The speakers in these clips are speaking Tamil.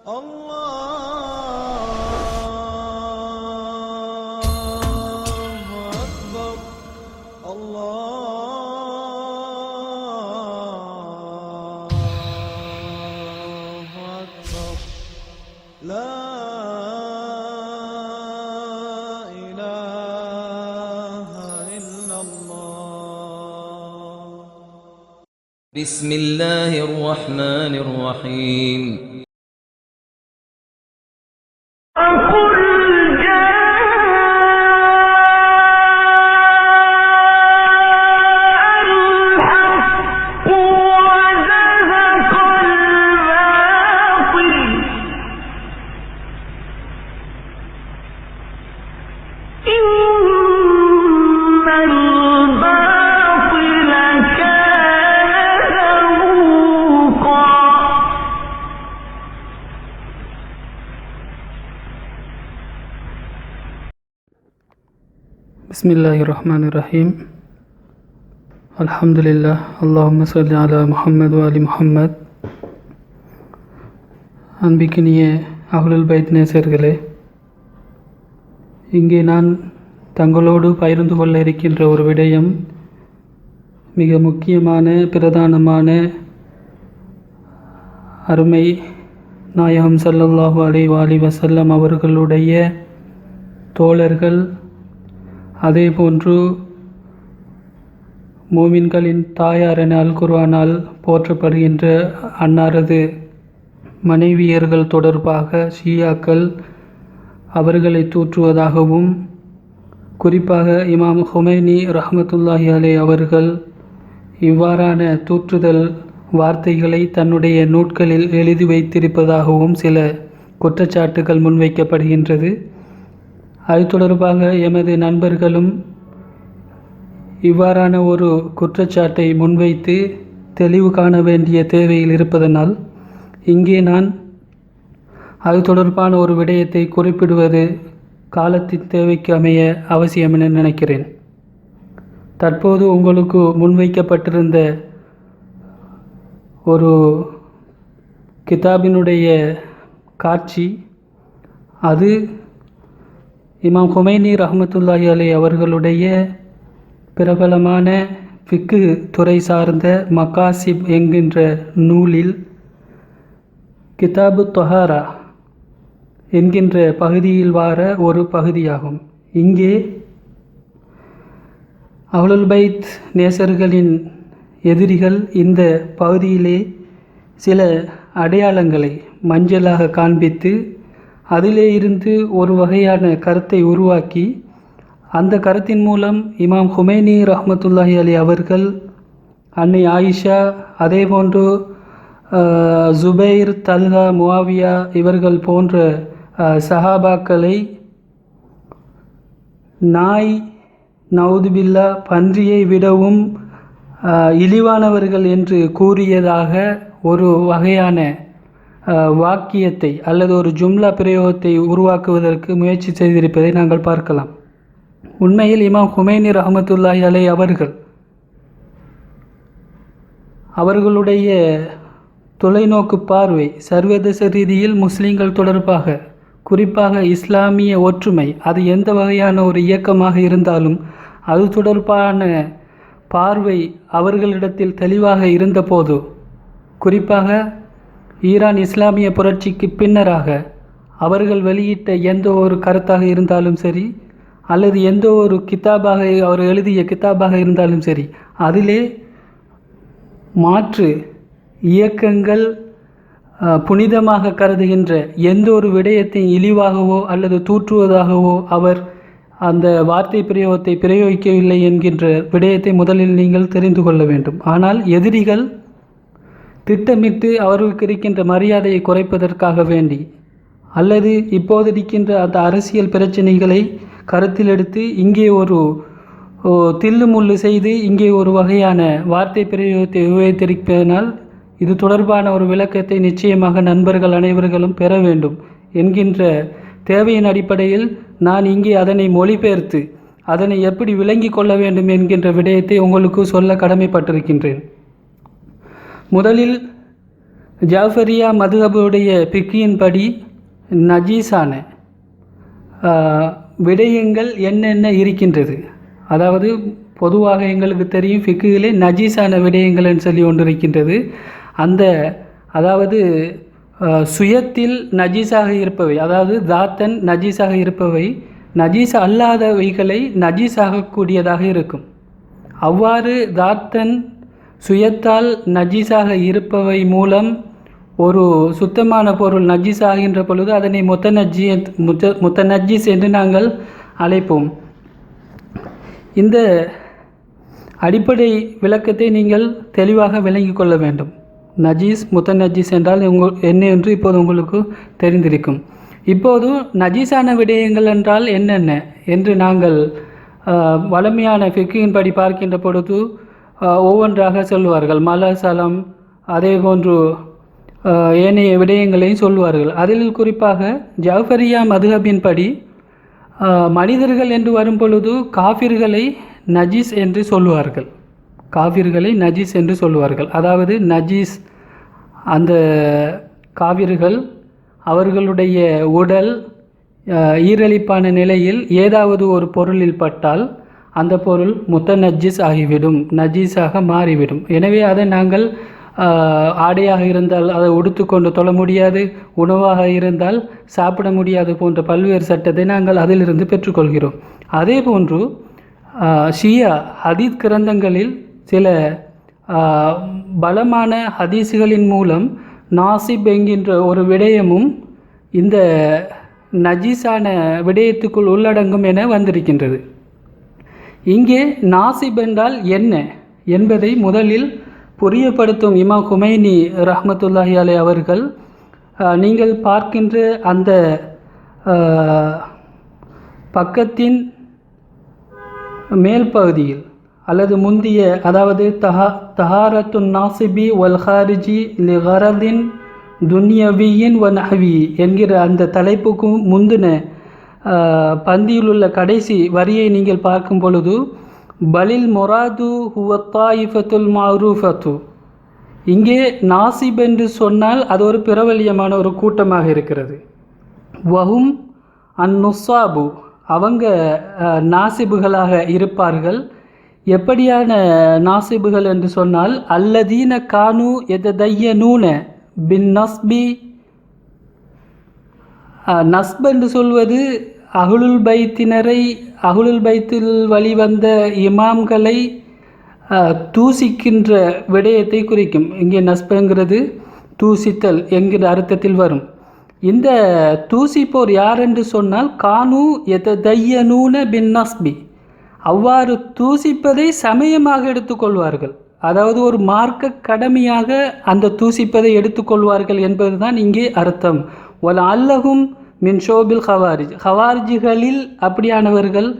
الله أكبر الله أكبر لا إله إلا الله بسم الله الرحمن الرحيم பிஸ்மில்லாஹி ரஹ்மான் ரஹீம் அல்ஹம்துலில்லா அல்லாஹும் சல்லி அலா முஹம்மது அலி முஹம்மத் அன்பிக்கினிய அகுலுல் பைத் நேசர்களே இங்கே நான் தங்களோடு பகிர்ந்து கொள்ள இருக்கின்ற ஒரு விடயம் மிக முக்கியமான பிரதானமான அருமை நாயகம் சல்லல்லாஹு அலி வாலி வசல்லம் அவர்களுடைய தோழர்கள் அதேபோன்று மூமின்களின் தாயார் என அல் குர்வானால் போற்றப்படுகின்ற அன்னாரது மனைவியர்கள் தொடர்பாக ஷியாக்கள் அவர்களை தூற்றுவதாகவும் குறிப்பாக இமாம் ஹுமைனி ரஹமத்துல்லாஹி அலே அவர்கள் இவ்வாறான தூற்றுதல் வார்த்தைகளை தன்னுடைய நூட்களில் எழுதி வைத்திருப்பதாகவும் சில குற்றச்சாட்டுகள் முன்வைக்கப்படுகின்றது. அது தொடர்பாக எமது நண்பர்களும் இவ்வாறான ஒரு குற்றச்சாட்டை முன்வைத்து தெளிவு காண வேண்டிய தேவையில் இருப்பதனால் இங்கே நான் அது தொடர்பான ஒரு விடயத்தை குறிப்பிடுவது காலத்தின் தேவைக்கு அமைய அவசியம் என நினைக்கிறேன். தற்போது உங்களுக்கு முன்வைக்கப்பட்டிருந்த ஒரு கிதாபினுடைய காட்சி அது இமாம் ஹுமைனி ரஹமத்துல்லாஹி அலி அவர்களுடைய பிரபலமான ஃபிக்கு துறை சார்ந்த மகாசிப் என்கின்ற நூலில் கிதாபு தொஹாரா என்கின்ற பகுதியில் வார ஒரு பகுதியாகும். இங்கே அவுலுல் பைத் நேசர்களின் எதிரிகள் இந்த பகுதியிலே சில அடையாளங்களை மஞ்சளாக காண்பித்து அதிலே இருந்து ஒரு வகையான கருத்தை உருவாக்கி அந்த கருத்தின் மூலம் இமாம் ஹுமேனி ரஹ்மத்துல்லாஹி அலி அவர்கள் அன்னை ஆயிஷா அதேபோன்று போன்று ஜுபைர் தல்ஹா முவாவியா இவர்கள் போன்ற சஹாபாக்களை நாய் நவுதுபில்லா பன்றியை விடவும் இழிவானவர்கள் என்று கூறியதாக ஒரு வகையான வாக்கியத்தை அல்லது ஒரு ஜும்லா பிரயோகத்தை உருவாக்குவதற்கு முயற்சி செய்திருப்பதை நாங்கள் பார்க்கலாம். உண்மையில் இமாம் ஹுமைனி ரஹமத்துல்லாஹி அலை அவர்கள் அவர்களுடைய தொலைநோக்கு பார்வை சர்வதேச ரீதியில் முஸ்லீம்கள் தொடர்பாக குறிப்பாக இஸ்லாமிய ஒற்றுமை அது எந்த வகையான ஒரு இயக்கமாக இருந்தாலும் அது தொடர்பான பார்வை அவர்களிடத்தில் தெளிவாக இருந்தபோது குறிப்பாக ஈரான் இஸ்லாமிய புரட்சிக்கு பின்னராக அவர்கள் வெளியிட்ட எந்த ஒரு கருத்தாக இருந்தாலும் சரி அல்லது எந்த ஒரு கித்தாபாக அவர் எழுதிய கித்தாபாக இருந்தாலும் சரி அதிலே மாற்று இயக்கங்கள் புனிதமாக கருதுகின்ற எந்த ஒரு விடயத்தை இழிவாகவோ அல்லது தூற்றுவதாகவோ அவர் அந்த வார்த்தை பிரயோகத்தை பிரயோகிக்கவில்லை என்கின்ற விடயத்தை முதலில் நீங்கள் தெரிந்து கொள்ள வேண்டும். ஆனால் எதிரிகள் திட்டமிட்டு அவர்களுக்கு இருக்கின்ற மரியாதையை குறைப்பதற்காக வேண்டி அல்லது இப்போது இருக்கின்ற அந்த அரசியல் பிரச்சனைகளை கருத்தில் எடுத்து இங்கே ஒரு ஓ, தில்லு முள்ளு செய்து இங்கே ஒரு வகையான வார்த்தை பிரயோகத்தை உபயோகித்திருப்பதனால் இது தொடர்பான ஒரு விளக்கத்தை நிச்சயமாக நண்பர்கள் அனைவர்களும் பெற வேண்டும் என்கின்ற தேவையின் அடிப்படையில் நான் இங்கே அதனை மொழிபெயர்த்து அதனை எப்படி விளங்கி கொள்ள வேண்டும் என்கின்ற விடயத்தை உங்களுக்கு சொல்ல கடமைப்பட்டிருக்கின்றேன். முதலில் ஜாஃபரியா மதுஹபுடைய பிக்கியின்படி நஜீஸான விடயங்கள் என்னென்ன இருக்கின்றது? அதாவது பொதுவாக எங்களுக்கு தெரியும் ஃபிக்குகளே நஜீஸான விடயங்கள்னு சொல்லி ஒன்று இருக்கின்றது. அந்த அதாவது சுயத்தில் நஜீஸாக இருப்பவை அதாவது தாத்தன் நஜீஸாக இருப்பவை நஜீஸ் அல்லாதவைகளை நஜீஸாகக்கூடியதாக இருக்கும். அவ்வாறு தாத்தன் சுயத்தால் நஜீஸாக இருப்பவை மூலம் ஒரு சுத்தமான பொருள் நஜீஸ் ஆகின்ற பொழுது அதனை முத்த நஜ்ஜி முத்த முத்த நஜீஸ் என்று நாங்கள் அழைப்போம். இந்த அடிப்படை விளக்கத்தை நீங்கள் தெளிவாக விளங்கி கொள்ள வேண்டும். நஜீஸ் முத்த நஜீஸ் என்றால் உங்கள் என்ன என்று இப்போது உங்களுக்கு தெரிந்திருக்கும். இப்போது நஜீஸான விடயங்கள் என்றால் என்னென்ன? என்று நாங்கள் வளமையான ஃபிக்கியின் படி பார்க்கின்ற பொழுது ஒவ்வொன்றாக சொல்வார்கள். மலசலம் அதே போன்று ஏனைய விடயங்களையும் சொல்வார்கள். அதில் குறிப்பாக ஜாஃபரியா மதுஹபின்படி படி மனிதர்கள் என்று வரும் பொழுது காஃபிர்களை நஜீஸ் என்று சொல்லுவார்கள். காவிர்களை நஜீஸ் என்று சொல்லுவார்கள். அதாவது நஜீஸ் அந்த காவிர்கள் அவர்களுடைய உடல் ஈரழிப்பான நிலையில் ஏதாவது ஒரு பொருளில் பட்டால் அந்த பொருள் முத்த நஜீஸ் ஆகிவிடும் நஜீஸாக மாறிவிடும். எனவே அதை நாங்கள் ஆடையாக இருந்தால் அதை உடுத்துக்கொண்டு தொழ முடியாது உணவாக இருந்தால் சாப்பிட முடியாது போன்ற பல்வேறு சட்டத்தை நாங்கள் அதிலிருந்து பெற்றுக்கொள்கிறோம். அதே போன்று ஷியா ஹதீத் கிரந்தங்களில் சில பலமான ஹதீஸுகளின் மூலம் நாசிப் என்கின்ற ஒரு விடயமும் இந்த நஜீஸான விடயத்துக்குள் உள்ளடங்கும் என வந்திருக்கின்றது. இங்கே நாசிப் என்றால் என்ன என்பதை முதலில் புரியப்படுத்தும் இமா குமைனி ரஹமத்துல்லாஹி அலை அவர்கள் நீங்கள் பார்க்கின்ற அந்த பக்கத்தின் மேல் பகுதியில் அல்லது முந்திய அதாவது தஹா தஹாரத்து நாசிபி வல்ஹாரிஜி லிஹரதின் துன்யவியின் வ நஹவி என்கிற அந்த தலைப்புக்கும் முந்தின பந்தியில் உள்ள கடைசி வரியை நீங்கள் பார்க்கும் பொழுது பலில் மொராது ஹுவத்தாயிஃபத்துல் மாரூஃபத்து. இங்கே நாசிப் என்று சொன்னால் அது ஒரு பிரபல்யமான ஒரு கூட்டமாக இருக்கிறது. வஹும் அந்நுசாபு அவங்க நாசிபுகளாக இருப்பார்கள். எப்படியான நாசிபுகள் என்று சொன்னால் அல்லதீன கானு எதைய நூன பின் நஸ்பி நஸ்ப் என்று சொல்வது அகுலுல் பைத்தினரை அகுலுல் பைத்தில் வழிவந்த இமாம்களை தூசிக்கின்ற விடயத்தை குறிக்கும். இங்கே நஸ்புங்கிறது தூசித்தல் என்கிற அர்த்தத்தில் வரும். இந்த தூசிப்போர் யார் என்று சொன்னால் கானு எதையனூன பின் நஸ்பி. அவ்வாறு தூசிப்பதை சமயமாக எடுத்துக்கொள்வார்கள் அதாவது ஒரு மார்க்க கடமையாக அந்த தூசிப்பதை எடுத்துக்கொள்வார்கள் என்பதுதான் இங்கே அர்த்தம். ஒல் அல்லகும் மின் ஷோபில் ஹவாரிஜ் ஹவாரிஜிகளில் அப்படியானவர்கள்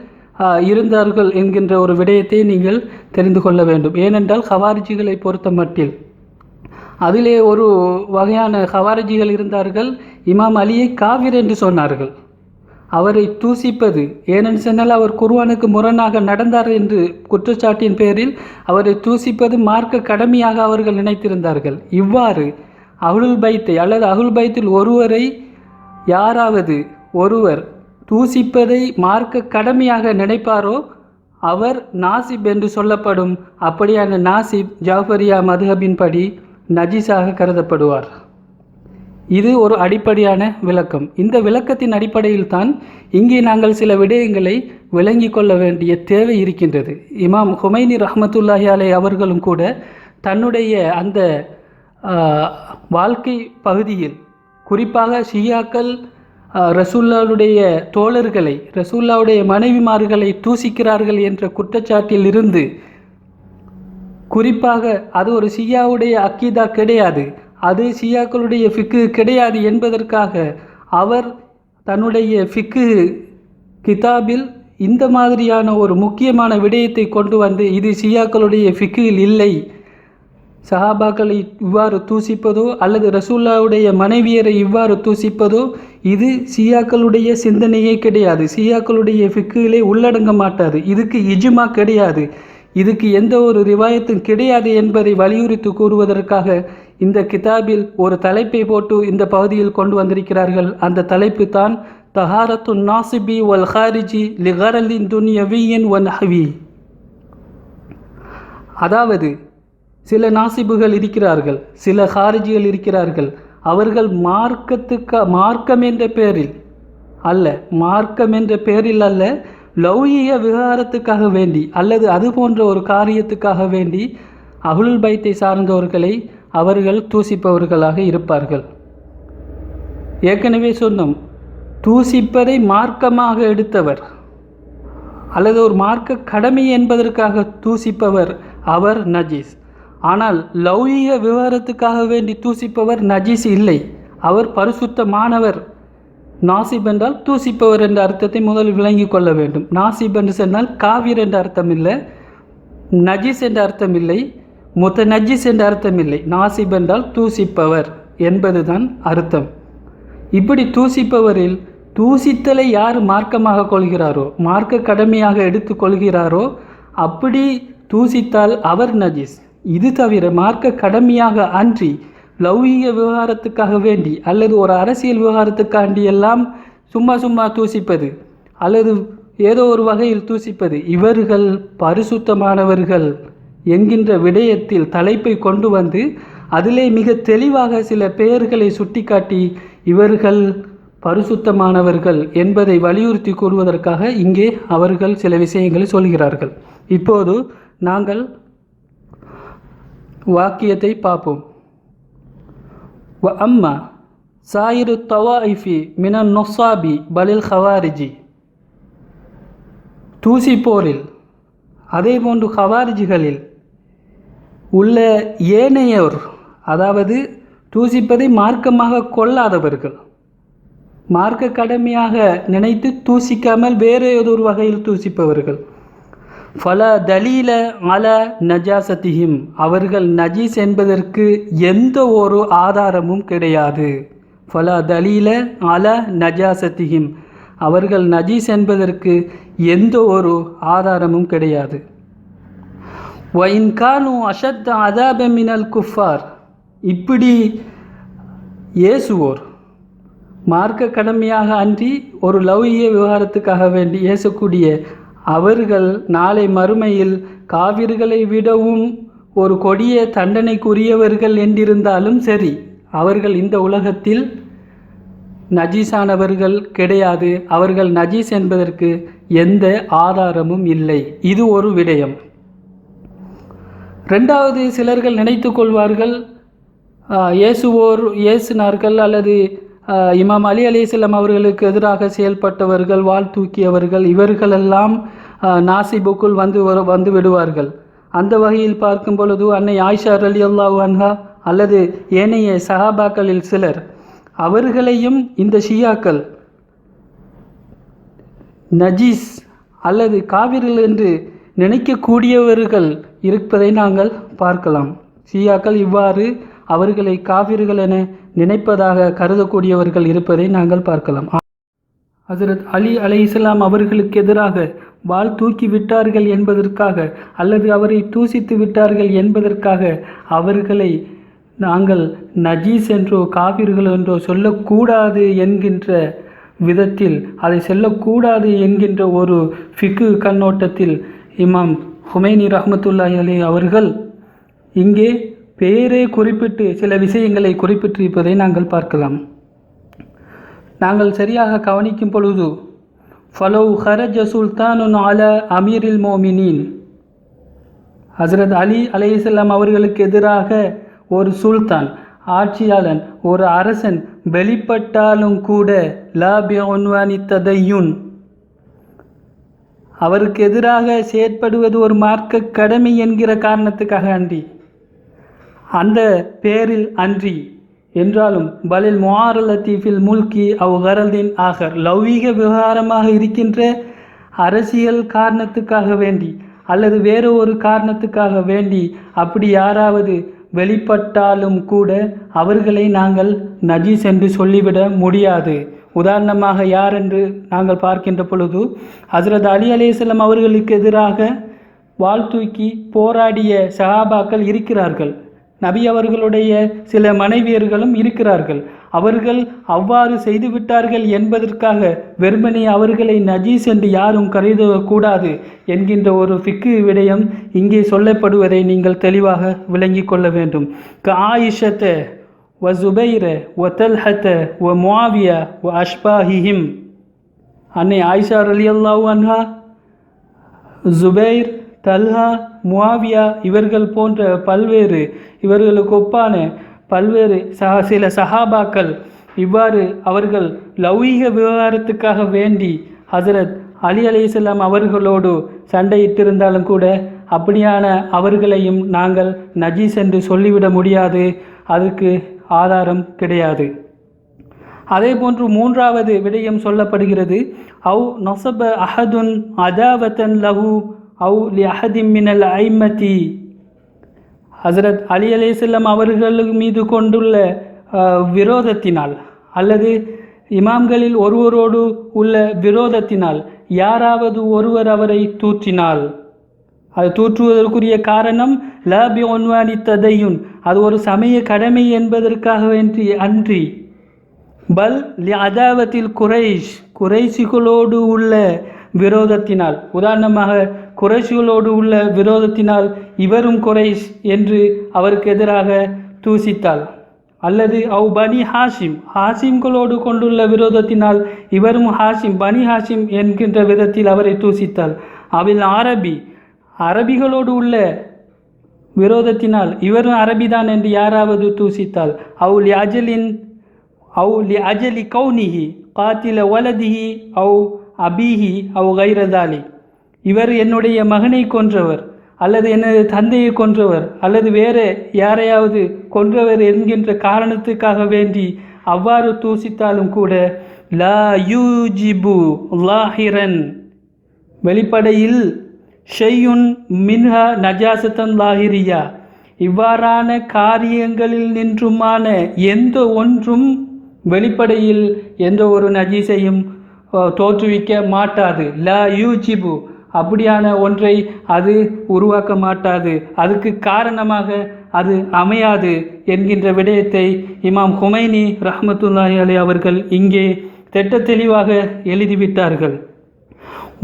இருந்தார்கள் என்கின்ற ஒரு விடயத்தை நீங்கள் தெரிந்து கொள்ள வேண்டும். ஏனென்றால் ஹவாரிஜிகளை பொறுத்த மட்டில் அதிலே ஒரு வகையான ஹவாரிஜிகள் இருந்தார்கள். இமாம் அலியை காவிர் என்று சொன்னார்கள். அவரை தூசிப்பது ஏனென்று சொன்னால் அவர் குர்ஆனுக்கு முரணாக நடந்தார் என்று குற்றச்சாட்டின் பேரில் அவரை தூசிப்பது மார்க்க கடமையாக அவர்கள் நினைத்திருந்தார்கள். இவ்வாறு அகுல் பைத்தை அல்லது அகுல் பைத்தில் ஒருவரை யாராவது ஒருவர் தூசிப்பதை மார்க்க கடமையாக நினைப்பாரோ அவர் நாசிப் என்று சொல்லப்படும் அப்படியான நாசிப் ஜாஃபரியா மதுஹபின்படி நஜீஸாக கருதப்படுவார். இது ஒரு அடிப்படையான விளக்கம். இந்த விளக்கத்தின் அடிப்படையில் தான் இங்கே நாங்கள் சில விடயங்களை விளங்கி கொள்ள வேண்டிய தேவை இருக்கின்றது. இமாம் ஹுமைனி ரஹமத்துல்லாஹி அலை அவர்களும் கூட தன்னுடைய அந்த வாழ்க்கை பகுதியில் குறிப்பாக ஷியாக்கள் ரசூல்லாவுடைய தோழர்களை ரசூல்லாவுடைய மனைவிமார்களை தூசிக்கிறார்கள் என்ற குற்றச்சாட்டில் இருந்து குறிப்பாக அது ஒரு ஷியாவுடைய அக்கீதா கிடையாது. அது ஷியாக்களுடைய ஃபிக்கு கிடையாது என்பதற்காக அவர் தன்னுடைய ஃபிக்கு கிதாபில் இந்த மாதிரியான ஒரு முக்கியமான விடயத்தை கொண்டு வந்து இது ஷியாக்களுடைய ஃபிக்கில் இல்லை சஹாபாக்களை இவ்வாறு தூசிப்பதோ அல்லது ரசூல்லாவுடைய மனைவியரை இவ்வாறு தூசிப்பதோ இது சியாக்களுடைய சிந்தனையே கிடையாது. சியாக்களுடைய ஃபிக்கிலே உள்ளடங்க மாட்டாது. இதுக்கு இஜுமா கிடையாது. இதுக்கு எந்த ஒரு ரிவாயத்தும் கிடையாது என்பதை வலியுறுத்தி கூறுவதற்காக இந்த கிதாபில் ஒரு தலைப்பை போட்டு இந்த பகுதியில் கொண்டு வந்திருக்கிறார்கள். அந்த தலைப்பு தான் தஹாரத்து நாசிபி வல் ஹாரிஜி லிஹரலின் துன்யவியின் ஒன் ஹவி அதாவது சில நாசிபுகள் இருக்கிறார்கள் சில ஹாரிஜிகள் இருக்கிறார்கள். அவர்கள் மார்க்கத்துக்கு மார்க்கம் என்ற பெயரில் அல்ல மார்க்கம் என்ற பெயரில் அல்ல லௌகிய விவகாரத்துக்காக வேண்டி அல்லது அது போன்ற ஒரு காரியத்துக்காக வேண்டி அகுல் பைத்தை சார்ந்தவர்களை அவர்கள் தூசிப்பவர்களாக இருப்பார்கள். ஏற்கனவே சொன்னோம் தூசிப்பதை மார்க்கமாக எடுத்தவர் அல்லது ஒரு மார்க்க கடமை என்பதற்காக தூசிப்பவர் அவர் நஜீஸ். ஆனால் லௌகிக விவகாரத்துக்காக வேண்டி தூசிப்பவர் நஜீஸ் இல்லை. அவர் பரிசுத்தமானவர் நாசிப் என்றால் தூசிப்பவர் என்ற அர்த்தத்தை முதலில் விளங்கிக் கொள்ள வேண்டும். நாசிப் என்று சொன்னால் காவிர் என்ற அர்த்தம் இல்லை நஜீஸ் என்ற அர்த்தம் இல்லை முத்த நஜீஸ் என்ற அர்த்தம் இல்லை நாசிப் என்றால் தூசிப்பவர் என்பதுதான் அர்த்தம். இப்படி தூசிப்பவரில் தூசித்தலை யார் மார்க்கமாக கொள்கிறாரோ மார்க்க கடமையாக எடுத்து கொள்கிறாரோ அப்படி தூசித்தால் அவர் நஜீஸ். இது தவிர மார்க்க கடமையாக அன்றி லௌகிக விவகாரத்துக்காக வேண்டி அல்லது ஒரு அரசியல் விவகாரத்துக்காண்டி எல்லாம் சும்மா சும்மா தூசிப்பது அல்லது ஏதோ ஒரு வகையில் தூசிப்பது இவர்கள் பரிசுத்தமானவர்கள் என்கின்ற விடயத்தில் தலைப்பை கொண்டு வந்து அதிலே மிக தெளிவாக சில பெயர்களை சுட்டிக்காட்டி இவர்கள் பரிசுத்தமானவர்கள் என்பதை வலியுறுத்தி கூறுவதற்காக இங்கே அவர்கள் சில விஷயங்களை சொல்கிறார்கள். இப்போது நாங்கள் வாக்கியத்தை பார்ப்போம். வ அம்மா சாயிரு தவாஇஃபி மின நொசாபி பலில் ஹவாரிஜி தூசி போரில் அதே போன்று ஹவாரிஜிகளில் உள்ள ஏனையோர் அதாவது தூசிப்பதை மார்க்கமாக கொள்ளாதவர்கள் மார்க்க கடமையாக நினைத்து தூசிக்காமல் வேறு ஏதோ ஒரு வகையில் தூசிப்பவர்கள். ஃபல தலீல அல நஜாசத்திஹிம் அவர்கள் நஜீஸ் என்பதற்கு எந்த ஒரு ஆதாரமும் கிடையாது. ஃபல தலீல அல நஜாசத்திஹிம் அவர்கள் நஜீஸ் என்பதற்கு எந்த ஒரு ஆதாரமும் கிடையாது. ஒயின்கானு அஷத் அதாபெமினல் குஃபார். இப்படி இயேசுவோர் மார்க்க கடமையாக அன்றி ஒரு லௌகிய விவகாரத்துக்காக வேண்டி இயேசக்கூடிய அவர்கள் நாளை மறுமையில் காவிர்களை விடவும் ஒரு கொடிய தண்டனைக்குரியவர்கள் என்றிருந்தாலும் சரி அவர்கள் இந்த உலகத்தில் நஜீஸானவர்கள் கிடையாது. அவர்கள் நஜீஸ் என்பதற்கு எந்த ஆதாரமும் இல்லை. இது ஒரு விடயம். ரெண்டாவது சிலர்கள் நினைத்து கொள்வார்கள் இயேசுவோர் இயேசுனார்கள் அல்லது இமாம் அலி அலிஸ்லாம் அவர்களுக்கு எதிராக செயல்பட்டவர்கள் வாள் தூக்கியவர்கள் இவர்களெல்லாம் நாசிபுக்குள் வந்து வரு- வந்து விடுவார்கள். அந்த வகையில் பார்க்கும் பொழுது அன்னை ஆயிஷா அலி அல்லாஹ் அன்ஹா அல்லது ஏனைய சஹாபாக்களில் சிலர் அவர்களையும் இந்த ஷியாக்கள் நஜீஸ் அல்லது காவிரில் என்று நினைக்கக்கூடியவர்கள் இருப்பதை நாங்கள் பார்க்கலாம். ஷியாக்கள் இவ்வாறு அவர்களை காவிர்கள் என நினைப்பதாக கருதக்கூடியவர்கள் இருப்பதை நாங்கள் பார்க்கலாம். ஹசரத் அலி அலை இஸ்லாம் அவர்களுக்கு எதிராக வாள் தூக்கி விட்டார்கள் என்பதற்காக அல்லது அவரை தூசித்து விட்டார்கள் என்பதற்காக அவர்களை நாங்கள் நஜீஸ் என்றோ காவிர்கள் என்றோ சொல்லக்கூடாது என்கின்ற விதத்தில் அதை சொல்லக்கூடாது என்கின்ற ஒரு ஃபிக்கு கண்ணோட்டத்தில் இமாம் ஹுமைனி ரஹமத்துல்லாஹி அலி அவர்கள் இங்கே பேரே குறிப்பிட்டு சில விஷயங்களை குறிப்பிட்டிருப்பதை நாங்கள் பார்க்கலாம். நாங்கள் சரியாக கவனிக்கும் பொழுது ஃபலோ ஹரஜ சுல்தானுன் அல அமீரில் மோமினின். ஹசரத் அலி அலைஹிஸ்ஸலாம் அவர்களுக்கு எதிராக ஒரு சுல்தான் ஆட்சியாளன் ஒரு அரசன் வெளிப்பட்டாலும் கூட லாபி அவருக்கு எதிராக செயற்படுவது ஒரு மார்க்க கடமை என்கிற காரணத்துக்காக அன்றி. அந்த பேரில் அன்றி. என்றாலும் பலில் முஆர் லத்தீஃபில் முல்கி அவ் கரல்தீன் ஆகர் லௌகீக விவகாரமாக இருக்கின்ற அரசியல் காரணத்துக்காக வேண்டி அல்லது வேறு ஒரு காரணத்துக்காக வேண்டி அப்படி யாராவது வெளிப்பட்டாலும் கூட அவர்களை நாங்கள் நஜீஸ் என்று சொல்லிவிட முடியாது. உதாரணமாக யார் என்று நாங்கள் பார்க்கின்ற பொழுது ஹசரத் அலி அலேஸ்லம் அவர்களுக்கு எதிராக வாழ்த்தூக்கி போராடிய சஹாபாக்கள் இருக்கிறார்கள். நபி அவர்களுடைய சில மனைவியர்களும் இருக்கிறார்கள். அவர்கள் அவ்வாறு செய்துவிட்டார்கள் என்பதற்காக வெறுமனே அவர்களை நஜீஸ் என்று யாரும் கருதக்கூடாது என்கின்ற ஒரு ஃபிக்கு விடயம் இங்கே சொல்லப்படுவதை நீங்கள் தெளிவாக விளங்கிக் கொள்ள வேண்டும். க ஆயிஷத்த வ ஜுபைர ஒ தல்ஹத்த வ முஆவியா ஒ அஷ்பாஹிஹிம். அன்னை ஆயிஷா அலி அல்லாஹ் அன்ஹா ஜுபைர் தல்ஹா முவாவியா இவர்கள் போன்ற பல்வேறு இவர்களுக்கு ஒப்பான பல்வேறு சா சில சஹாபாக்கள் இவ்வாறு அவர்கள் லௌகீக விவகாரத்துக்காக வேண்டி ஹசரத் அலி அலைஹிஸ்ஸலாம் அவர்களோடு சண்டையிட்டிருந்தாலும் கூட அப்படியான அவர்களையும் நாங்கள் நஜீஸ் என்று சொல்லிவிட முடியாது. அதற்கு ஆதாரம் கிடையாது. அதே போன்று மூன்றாவது விடயம் சொல்லப்படுகிறது. அவு நொசப அஹதுன் அதாவத்தன் லஹு அவு லி அஹதிம் மினல் ஐமதி ஹசரத் அலி அலைஹிஸ்ஸலாம் அவர்கள் மீது கொண்டுள்ள விரோதத்தினால் அல்லது இமாம்களில் ஒருவரோடு உள்ள விரோதத்தினால் யாராவது ஒருவர் அவரை தூற்றினால். அது தூற்றுவதற்குரிய காரணம் லபி ஒன்வானி ததையுன். அது ஒரு சமய கடமை என்பதற்காக வேண்டி அன்றி. பல் லி அதாவத்தில் குறைஷ் குறைசிகளோடு உள்ள விரோதத்தினால். உதாரணமாக குறைஷிகளோடு உள்ள விரோதத்தினால் இவரும் குறைஷ் என்று அவருக்கு எதிராக தூசித்தாள். அல்லது அவ் பனி ஹாஷிம் ஹாஷிம்களோடு கொண்டுள்ள விரோதத்தினால் இவரும் ஹாஷிம் பனி ஹாஷிம் என்கின்ற விதத்தில் அவரை தூசித்தாள். அவில் அரபி அரபிகளோடு உள்ள விரோதத்தினால் இவரும் அரபிதான் என்று யாராவது தூசித்தால் அவு அஜலின் அவுலி அஜலி கௌனிஹி காத்தில வலதிஹி அவு அபீஹி அவு கைரதாலி. இவர் என்னுடைய மகனை கொன்றவர் அல்லது எனது தந்தையை கொன்றவர் அல்லது வேறு யாரையாவது கொன்றவர் என்கின்ற காரணத்துக்காக வேண்டி அவ்வாறு தூசித்தாலும் கூட லா யூஜிபு லாஹிரன். வெளிப்படையில் ஷெய்யுன் மின்ஹா நஜாசத்தன் லாஹிரியா. இவ்வாறான காரியங்களில் நின்றுமான எந்த ஒன்றும் வெளிப்படையில் எந்த ஒரு நஜீசையும் தோற்றுவிக்க மாட்டாது. லா யூஜிபு அப்படியான ஒன்றை அது உருவாக்க மாட்டாது. அதுக்கு காரணமாக அது அமையாது என்கின்ற விடயத்தை இமாம் ஹுமைனி ரஹமத்துல்லாஹி அலி அவர்கள் இங்கே திட்ட தெளிவாக எழுதிவிட்டார்கள்.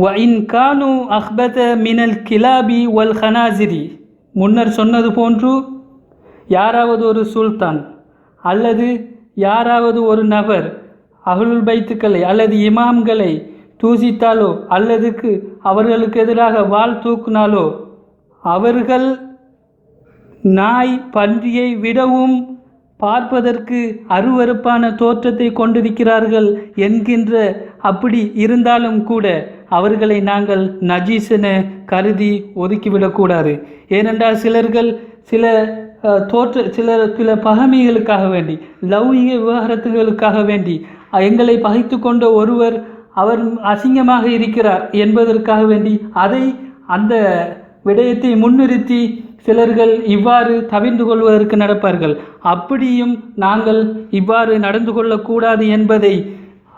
வயின் கானு அஹ்பத மினல் கிலாபி வல் ஹனாசிரி. முன்னர் சொன்னது போன்று யாராவது ஒரு சுல்தான் அல்லது யாராவது ஒரு நபர் அகுல் பைத்துக்களை அல்லது இமாம்களை தூசித்தாலோ அல்லதுக்கு அவர்களுக்கு எதிராக வாள் தூக்குனாலோ அவர்கள் நாய் பன்றியை விடவும் பார்ப்பதற்கு அருவருப்பான தோற்றத்தை கொண்டிருக்கிறார்கள் என்கின்ற அப்படி இருந்தாலும் கூட அவர்களை நாங்கள் நஜீஸ் கருதி ஒதுக்கிவிடக்கூடாது. ஏனென்றால் சிலர்கள் சில தோற்ற சில சில பகமைகளுக்காக வேண்டி லௌகிக விவகாரத்துகளுக்காக வேண்டி எங்களை பகைத்து கொண்ட ஒருவர் அவர் அசிங்கமாக இருக்கிறார் என்பதற்காக வேண்டி அதை அந்த விடயத்தை முன்னிறுத்தி சிலர்கள் இவ்வாறு தவிர்ந்து கொள்வதற்கு நடப்பார்கள். அப்படியும் நாங்கள் இவ்வாறு நடந்து கொள்ளக்கூடாது என்பதை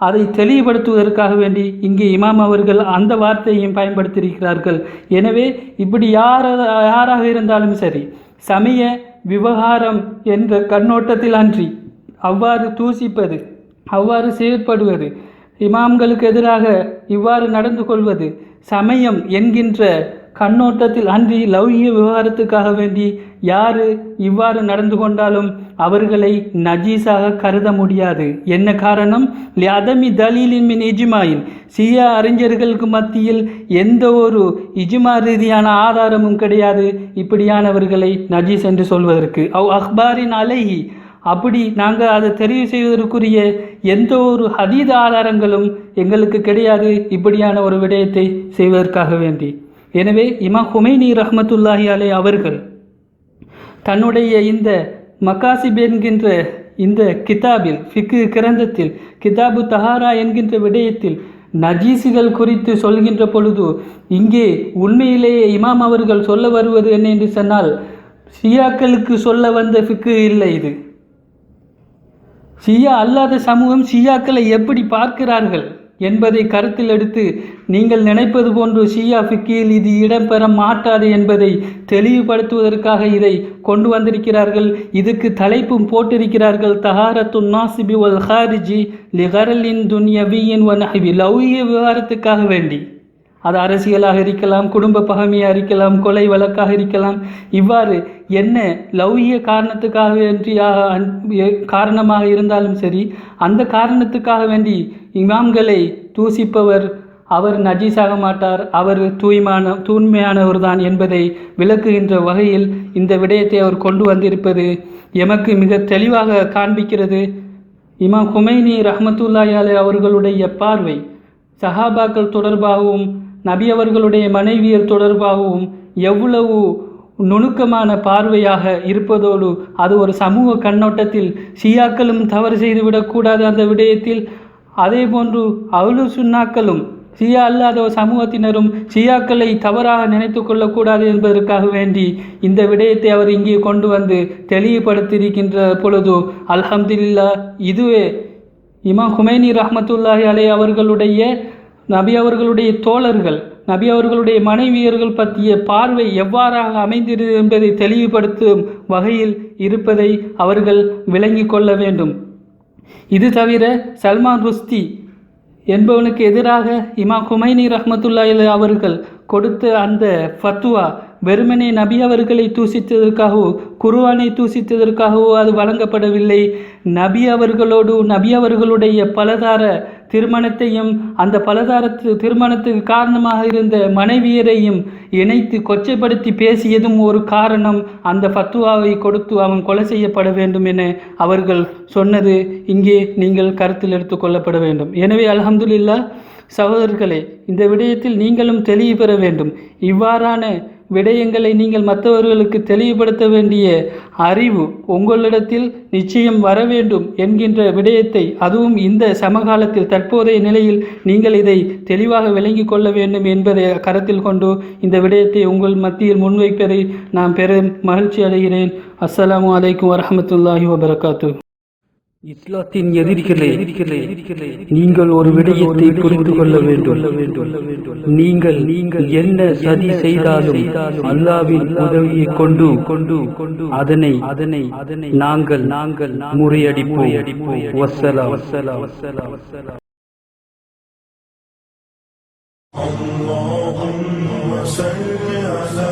அதை தெளிவுபடுத்துவதற்காக வேண்டி இங்கே இமாம் அவர்கள் அந்த வார்த்தையையும் பயன்படுத்தியிருக்கிறார்கள். எனவே இப்படி யார யாராக இருந்தாலும் சரி சமய விவகாரம் என்ற கண்ணோட்டத்தில் அன்றி அவ்வாறு தூசிப்பது அவ்வாறு செயற்படுவது இமாம்களுக்கு எதிராக இவ்வாறு நடந்து கொள்வது சமயம் என்கின்ற கண்ணோட்டத்தில் அன்றி லௌகிய விவகாரத்துக்காக வேண்டி யாரு இவ்வாறு நடந்து கொண்டாலும் அவர்களை நஜீஸாக கருத முடியாது. என்ன காரணம்? அதமி தலீலின் மின் இஜ்மாயின். சியா அறிஞர்களுக்கு மத்தியில் எந்த ஒரு இஜ்மா ரீதியான ஆதாரமும் கிடையாது இப்படியானவர்களை நஜீஸ் என்று சொல்வதற்கு. அவ் அக்பாரின் அலைஹி அப்படி நாங்கள் அதை தெரிவு செய்வதற்குரிய எந்த ஒரு ஹதீத ஆதாரங்களும் எங்களுக்கு கிடையாது இப்படியான ஒரு விடயத்தை செய்வதற்காக வேண்டி. எனவே இமா ஹுமைனி ரஹமத்துல்லாஹி அலே அவர்கள் தன்னுடைய இந்த மக்காசிப் என்கின்ற இந்த கிதாபில் ஃபிக்கு கிரந்தத்தில் கிதாபு தஹாரா என்கின்ற விடயத்தில் நஜீசுகள் குறித்து சொல்கின்ற பொழுது இங்கே உண்மையிலேயே இமாம் அவர்கள் சொல்ல வருவது என்ன என்று சொன்னால் ஷியாக்களுக்கு சொல்ல வந்த ஃபிக்கு இல்லை இது. ஷியா அல்லாத சமூகம் ஷியாக்களை எப்படி பார்க்கிறார்கள் என்பதை கருத்தில் எடுத்து நீங்கள் நினைப்பது போன்று ஷியா ஃபிக்கியில் இது இடம்பெற மாட்டாது என்பதை தெளிவுபடுத்துவதற்காக இதை கொண்டு வந்திருக்கிறார்கள். இதுக்கு தலைப்பும் போட்டிருக்கிறார்கள். தஹாரத்து நாசிபி ஒல் ஹாரிஜி லிஹரலின் துன்யவியின் ஒன் லௌகிய விவகாரத்துக்காக வேண்டி. அது அரசியலாக இருக்கலாம் குடும்ப பகமையாக இருக்கலாம் கொலை வழக்காக இருக்கலாம். இவ்வாறு என்ன லௌகிய காரணத்துக்காக வேண்டியாக காரணமாக இருந்தாலும் சரி அந்த காரணத்துக்காக வேண்டி இமாம்களை தூசிப்பவர் அவர் நஜீஸாக மாட்டார். அவர் தூய்மான தூய்மையானவர் தான் என்பதை விளக்குகின்ற வகையில் இந்த விடயத்தை அவர் கொண்டு வந்திருப்பது எமக்கு மிக தெளிவாக காண்பிக்கிறது. இமாம் ஹுமைனி ரஹமத்துல்லாயாலே அவர்களுடைய பார்வை சஹாபாக்கள் தொடர்பாகவும் நபி அவர்களுடைய மனைவியர் தொடர்பாகவும் எவ்வளவு நுணுக்கமான பார்வையாக இருப்பதோடு அது ஒரு சமூக கண்ணோட்டத்தில் ஷியாக்களும் தவறு செய்துவிடக்கூடாது அந்த விடயத்தில். அதே போன்று அவுலு சுன்னாக்களும் ஷியா அல்லாத சமூகத்தினரும் ஷியாக்களை தவறாக நினைத்து கொள்ளக்கூடாது என்பதற்காக வேண்டி இந்த விடயத்தை அவர் இங்கே கொண்டு வந்து தெளிவுபடுத்தியிருக்கின்ற பொழுது அல்ஹம்துலில்லா இதுவே இமாம் ஹுமைனி ரஹமத்துல்லாஹி அலை அவர்களுடைய நபி அவர்களுடைய தோழர்கள் நபி அவர்களுடைய மனைவியர்கள் பற்றிய பார்வை எவ்வாறாக அமைந்திருது என்பதை தெளிவுபடுத்தும் வகையில் இருப்பதை அவர்கள் விளங்கி கொள்ள வேண்டும். இது தவிர சல்மான் ருஸ்தி என்பவனுக்கு எதிராக இமா குமைனி ரஹ்மத்துல்லாஹி அவர்கள் கொடுத்த அந்த ஃபத்துவா வெறுமனே நபி அவர்களை தூசித்ததற்காகவோ குருவானை தூசித்ததற்காகவோ அது வழங்கப்படவில்லை. நபி அவர்களோடு நபி அவர்களுடைய பலதார திருமணத்தையும் அந்த பலதாரத்து திருமணத்துக்கு காரணமாக இருந்த மனைவியரையும் இணைத்து கொச்சைப்படுத்தி பேசியதும் ஒரு காரணம் அந்த ஃபத்துவாவை கொடுத்து அவன் கொலை செய்யப்பட வேண்டும் என அவர்கள் சொன்னது இங்கே நீங்கள் கருத்தில் எடுத்துக்கொள்ளப்பட வேண்டும். எனவே அலமதுல்லா சகோதரர்களே இந்த விடயத்தில் நீங்களும் தெளிவு பெற வேண்டும். இவ்வாறான விடயங்களை நீங்கள் மற்றவர்களுக்கு தெளிவுபடுத்த வேண்டிய அறிவு உங்களிடத்தில் நிச்சயம் வர வேண்டும் என்கின்ற விடயத்தை அதுவும் இந்த சமகாலத்தில் தற்போதைய நிலையில் நீங்கள் இதை தெளிவாக விளங்கிக் கொள்ள வேண்டும் என்பதை கருத்தில் கொண்டு இந்த விடயத்தை உங்கள் மத்தியில் முன்வைப்பதை நான் பெரும் மகிழ்ச்சி அடைகிறேன். அஸ்லாம் வலைக்கம் வரமத்துல்லாஹி வபரகாத்து இஸ்லாத்தின் எதிரிகளே நீங்கள் ஒரு விடயத்தை புரிந்து கொள்ள வேண்டும் நீங்கள் நீங்கள் என்ன சதி செய்தாலும் அல்லாவின் உதவியை கொண்டு கொண்டு கொண்டு அதனை அதனை அதனை நாங்கள் நாங்கள் முறியடிப்போம் வஸ்ஸலா வஸ்ஸலா வஸ்ஸலா வஸ்ஸலா اللهم صل على